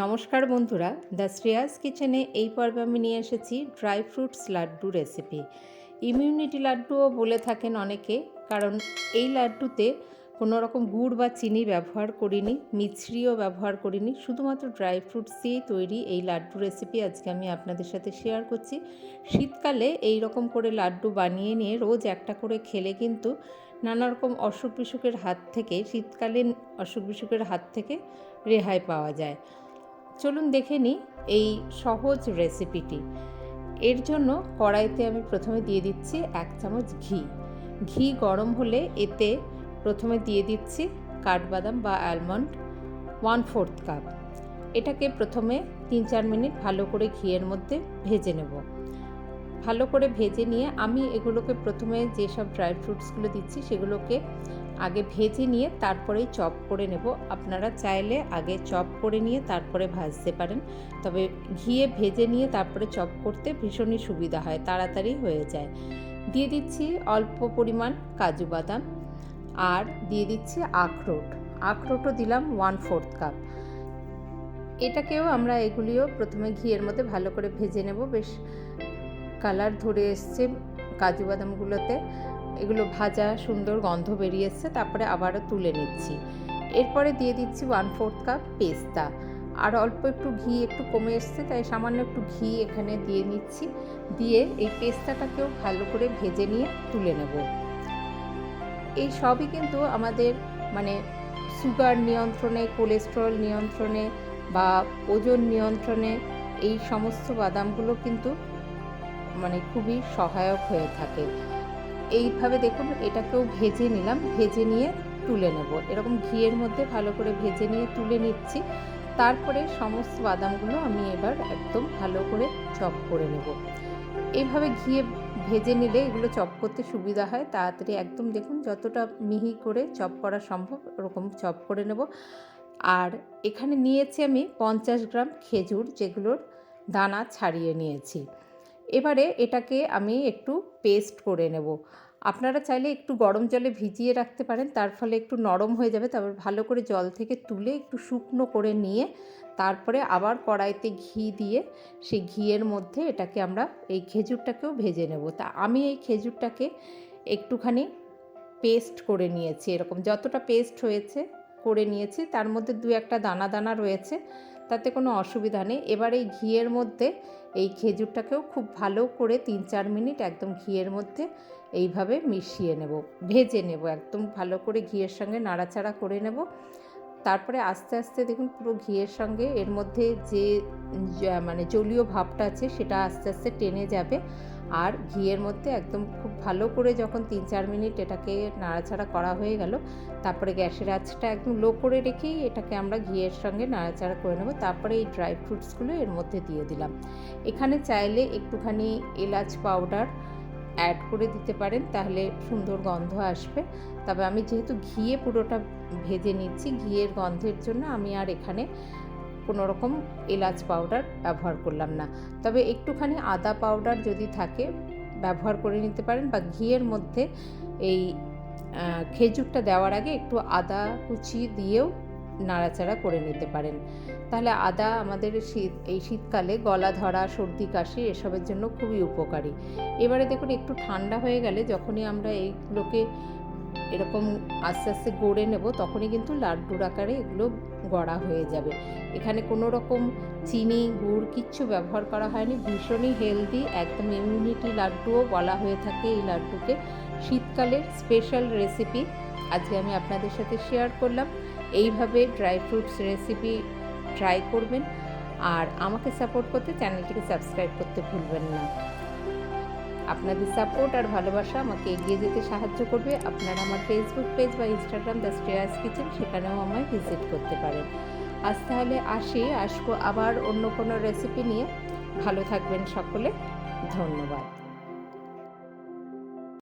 নমস্কার বন্ধুরা, দ্য শ্রেয়াস কিচেনে এই পর্বে আমি নিয়ে এসেছি dry fruits laddu recipe. Immunity লাড্ডুও বলে থাকেন অনেকে, কারণ এই লাড্ডুতে কোনো রকম গুড় বা চিনি ব্যবহার করিনি, মিছরিও ব্যবহার করিনি, শুধুমাত্র ড্রাই ফ্রুটস দিয়েই তৈরি এই লাড্ডু রেসিপি আজকে আমি আপনাদের সাথে শেয়ার করছি। শীতকালে এই রকম করে লাড্ডু বানিয়ে নিয়ে রোজ একটা করে খেলে কিন্তু নানা রকম অসুখ বিসুখের হাত থেকে, শীতকালীন অসুখ বিসুখের হাত থেকে রেহাই পাওয়া যায়। চলুন দেখে নিই এই সহজ রেসিপিটি এর জন্য কড়াইতে আমি প্রথমে দিয়ে দিচ্ছি এক চামচ ঘি। ঘি গরম হলে এতে প্রথমে দিয়ে দিচ্ছি কাঠবাদাম বা অ্যালমন্ড ওয়ান ফোর্থ কাপ এটাকে প্রথমে তিন চার মিনিট ভালো করে ঘিয়ের মধ্যে ভেজে নেব। ভালো করে ভেজে নিয়ে আমি এগুলোকে প্রথমে যেসব ড্রাই ফ্রুটসগুলো দিচ্ছি সেগুলোকে আগে ভেজে নিয়ে তারপরেই চপ করে নেব। আপনারা চাইলে আগে চপ করে নিয়ে তারপরে ভাজতে পারেন। তবে ঘিয়ে ভেজে নিয়ে তারপরে চপ করতে ভীষণই সুবিধা হয়, তাড়াতাড়ি হয়ে যায়। দিয়ে দিচ্ছি অল্প পরিমাণ কাজু বাদাম আর দিয়ে দিচ্ছি আখরোট। আখরোটও দিলাম ওয়ান ফোর্থ কাপ এটাকেও আমরা এগুলিও প্রথমে ঘিয়ের মধ্যে ভালো করে ভেজে নেব। বেশ কালার ধরে এসছে কাজু বাদামগুলোতে। এগুলো ভাজা, সুন্দর গন্ধ বেরিয়ে এসছে, তারপরে আবারও তুলে নিচ্ছি। এরপরে দিয়ে দিচ্ছি ওয়ান ফোর্থ কাপ পেস্তা আর অল্প একটু ঘি, একটু কমে এসছে, তাই সামান্য একটু ঘি এখানে দিয়ে নিচ্ছি। দিয়ে এই পেস্তাটাকেও ভালো করে ভেজে নিয়ে তুলে নেব। এই সবই কিন্তু আমাদের মানে সুগার নিয়ন্ত্রণে কোলেস্ট্রল নিয়ন্ত্রণে বা ওজন নিয়ন্ত্রণে এই সমস্ত বাদামগুলো কিন্তু মানে খুবই সহায়ক হয়ে থাকে। এইভাবে দেখুন, এটাকেও ভেজে নিলাম। ভেজে নিয়ে তুলে নেব। এরকম ঘিয়ের মধ্যে ভালো করে ভেজে নিয়ে তুলে নিচ্ছি। তারপরে সমস্ত বাদামগুলো আমি এবার একদম ভালো করে চপ করে নেব। এইভাবে ঘিয়ে ভেজে নিলে এগুলো চপ করতে সুবিধা হয়। তাড়াতাড়ি একদম দেখুন, যতটা মিহি করে চপ করা সম্ভব, ওরকম চপ করে নেব। আর এখানে নিয়েছি আমি পঞ্চাশ গ্রাম খেজুর, যেগুলোর দানা ছাড়িয়ে নিয়েছি। এবারে এটাকে আমি একটু পেস্ট করে নেব। আপনারা চাইলে একটু গরম জলে ভিজিয়ে রাখতে পারেন, তার ফলে একটু নরম হয়ে যাবে। তারপর ভালো করে জল থেকে তুলে একটু শুকনো করে নিয়ে তারপরে আবার কড়াইতে ঘি দিয়ে সেই ঘিয়ের মধ্যে এটাকে আমরা এই খেজুরটাকেও ভেজে নেব। তা আমি এই খেজুরটাকে একটুখানি পেস্ট করে নিয়েছি এরকম। যতটা পেস্ট হয়েছে, করে নিয়েছি, তার মধ্যে দু একটা দানা দানা রয়েছে, তাতে কোনো অসুবিধা নেই। এবার এই ঘিয়ের মধ্যে এই খেজুরটাকেও খুব ভালো করে তিন চার মিনিট একদম ঘিয়ের মধ্যে এইভাবে মিশিয়ে নেব, ভেজে নেব একদম ভালো করে ঘিয়ের সঙ্গে নাড়াচাড়া করে নেব। তারপরে আস্তে আস্তে দেখুন পুরো ঘিয়ের সঙ্গে এর মধ্যে যে মানে জলীয় ভাবটা আছে সেটা আস্তে আস্তে টেনে যাবে। আর ঘিয়ের মধ্যে একদম খুব ভালো করে যখন তিন চার মিনিট এটাকে নাড়াচাড়া করা হয়ে গেল, তারপরে গ্যাসের আঁচটা একদম লো করে রেখেই এটাকে আমরা ঘিয়ের সঙ্গে নাড়াচাড়া করে নেব। তারপরে এই ড্রাই ফ্রুটসগুলো এর মধ্যে দিয়ে দিলাম। এখানে চাইলে একটুখানি এলাচ পাউডার অ্যাড করে দিতে পারেন, তাহলে সুন্দর গন্ধ আসবে। তবে আমি যেহেতু ঘিয়ে পুরোটা ভেজে নিচ্ছি, ঘিয়ের গন্ধের জন্য আমি আর এখানে কোনো রকম এলাচ পাউডার ব্যবহার করলাম না। তবে একটুখানি আদা পাউডার যদি থাকে, ব্যবহার করে নিতে পারেন বা ঘিয়ের মধ্যে এই খেজুরটা দেওয়ার আগে একটু আদা কুচি দিয়েও নাড়াচাড়া করে নিতে পারেন। তাহলে আদা আমাদের শীত, এই শীতকালে গলা ধরা, সর্দি, কাশি এসবের জন্য খুবই উপকারী। এবারে দেখুন, একটু ঠান্ডা হয়ে গেলে যখনই আমরা এইগুলোকে এরকম আস্তে আস্তে গড়ে নেব, তখনই কিন্তু লাড্ডুর আকারে এগুলো গড়া হয়ে যাবে। এখানে কোনো রকম চিনি, গুড় কিচ্ছু ব্যবহার করা হয়নি। ভীষণই হেলদি, একদম ইমিউনিটি লাড্ডুও বলা হয়ে থাকে এই লাড্ডুকে। শীতকালের স্পেশাল রেসিপি আজকে আমি আপনাদের সাথে শেয়ার করলাম। এইভাবে ড্রাই ফ্রুটস রেসিপি ট্রাই করবেন। আর আমাকে সাপোর্ট করতে চ্যানেলটিকে সাবস্ক্রাইব করতে ভুলবেন না। আপনাদের সাপোর্ট আর ভালোবাসা আমাকে এগিয়ে যেতে সাহায্য করবে। আপনারা আমার ফেসবুক পেজ বা ইনস্টাগ্রাম দ্য স্টেয়ার্স কিচেন সেখানেও আমায় ভিজিট করতে পারেন। আজ তাহলে আসি, আসব আবার অন্য কোনো রেসিপি নিয়ে। ভালো থাকবেন সকলে। ধন্যবাদ।